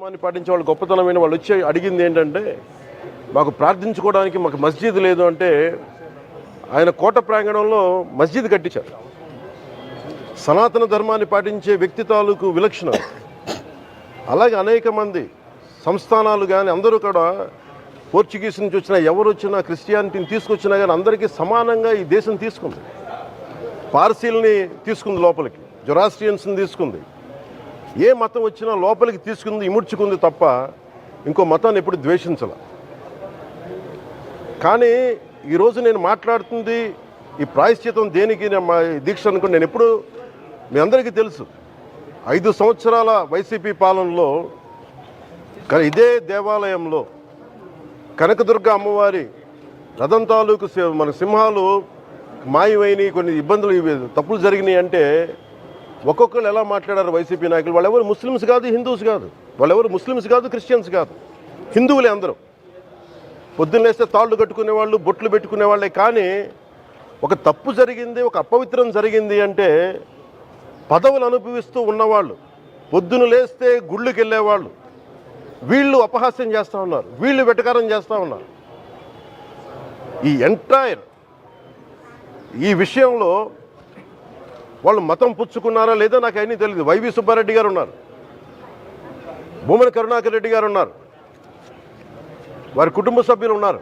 ధర్మాన్ని పాటించే వాళ్ళు గొప్పతనమైన వాళ్ళు వచ్చి అడిగింది ఏంటంటే మాకు ప్రార్థించుకోవడానికి మాకు మస్జిద్ లేదు అంటే ఆయన కోట ప్రాంగణంలో మస్జిద్ కట్టించారు. సనాతన ధర్మాన్ని పాటించే వ్యక్తి తాలూకు విలక్షణం. అలాగే అనేక మంది సంస్థానాలు కానీ అందరూ కూడా పోర్చుగీస్ నుంచి వచ్చినా ఎవరు వచ్చినా క్రిస్టియానిటీని తీసుకొచ్చినా కానీ అందరికీ సమానంగా ఈ దేశం తీసుకుంది. పార్సీల్ని తీసుకుంది లోపలికి జొరాస్ట్రియన్స్ని తీసుకుంది. ఏ మతం వచ్చినా లోపలికి తీసుకుంది ఇముడ్చుకుంది తప్ప ఇంకో మతాన్ని ఎప్పుడు ద్వేషించాల. కానీ ఈరోజు నేను మాట్లాడుతుంది ఈ ప్రాయశ్చితం దేనికి మా దీక్ష అనుకుని నేను ఎప్పుడు మీ అందరికీ తెలుసు. ఐదు సంవత్సరాల వైసీపీ పాలనలో ఇదే దేవాలయంలో కనకదుర్గ అమ్మవారి రథం తాలూకు సి- మన సింహాలు మాయమైనవి కొన్ని ఇబ్బందులు తప్పులు జరిగినాయి అంటే ఒక్కొక్కరు ఎలా మాట్లాడారు వైసీపీ నాయకులు? వాళ్ళెవరు ముస్లిమ్స్ కాదు హిందూస్ కాదు. వాళ్ళెవరు ముస్లిమ్స్ కాదు క్రిస్టియన్స్ కాదు. హిందువులే అందరూ. పొద్దున్నేస్తే తాళ్ళు కట్టుకునే వాళ్ళు బొట్లు పెట్టుకునే వాళ్ళే. కానీ ఒక తప్పు జరిగింది ఒక అపవిత్రం జరిగింది అంటే పదవులు అనుభవిస్తూ ఉన్నవాళ్ళు పొద్దున లేస్తే గుళ్ళుకి వెళ్ళేవాళ్ళు వీళ్ళు అపహాస్యం చేస్తూ ఉన్నారు వీళ్ళు వెటకారం చేస్తూ ఉన్నారు. ఈ ఎంటైర్ ఈ విషయంలో వాళ్ళు మతం పుచ్చుకున్నారా లేదో నాకు అన్నీ తెలియదు వైవి సుబ్బారెడ్డి గారు ఉన్నారు. భూమన కరుణాకర్ రెడ్డి గారు ఉన్నారు. వారి కుటుంబ సభ్యులు ఉన్నారు.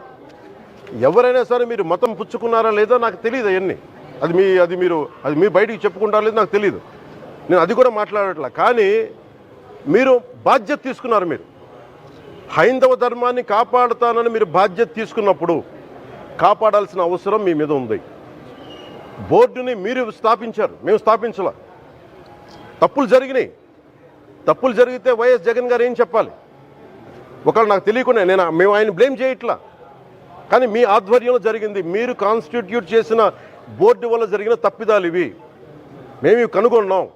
ఎవరైనా సరే మీరు మతం పుచ్చుకున్నారా లేదో నాకు తెలియదు అవన్నీ. అది మీ అది మీరు అది మీ బయటికి చెప్పుకుంటారా లేదో నాకు తెలియదు నేను అది కూడా మాట్లాడట్లా. కానీ మీరు బాధ్యత తీసుకున్నారు మీరు. హైందవ ధర్మాన్ని కాపాడుతానని మీరు బాధ్యత తీసుకున్నప్పుడు కాపాడాల్సిన అవసరం మీ మీద ఉంది. బోర్డుని మీరు స్థాపించారు. మేము స్థాపించాల. తప్పులు జరిగినాయి. తప్పులు జరిగితే వైఎస్ జగన్ గారు ఏం చెప్పాలి? ఒకవేళ నాకు తెలియకుండా నేను మేము ఆయన బ్లేమ్ చేయట్లా. కానీ మీ ఆధ్వర్యంలో జరిగింది. మీరు కాన్స్టిట్యూట్ చేసిన బోర్డు వల్ల జరిగిన తప్పిదాలు ఇవి. మేము ఇవి కనుగొన్నాం.